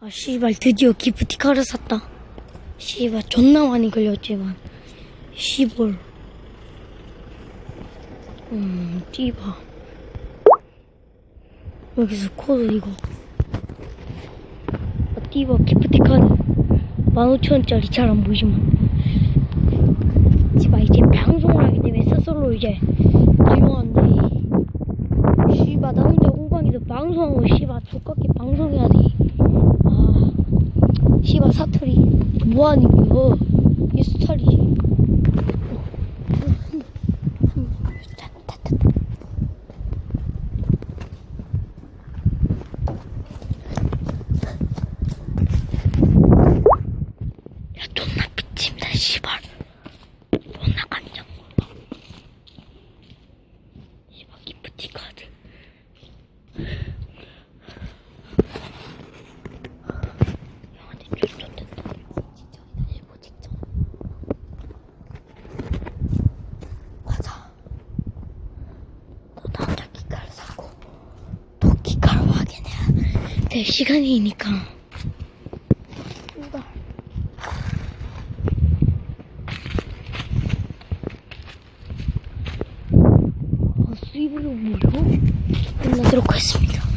아, 씨발, 드디어 기프티카를 샀다. 씨발, 존나 많이 걸렸지만. 씨볼. 음, 띠바. 여기서 코드 이거. 아, 띠바 기프티카는 15,000원짜리 잘 안 보이지만. 씨발, 이제 방송을 하기 때문에 스스로 이제 유명한데. 씨발, 나 혼자 호방에서 방송하고 씨발, 똑같게 방송해야 돼. 사투리 뭐하니고요? 이 스타일이지. 야, 존나 미친다, 씨발. 존나 깜짝 놀라. 씨발, 기프티 카드. 형한테 쫓겼다. 직전이다, 일보 직전. 맞아. 너 남자 기가를 사고, 또 기가를 확인해야 될 시간이니까. 이거. 어, 수입으로 무료? 끝나도록 하겠습니다.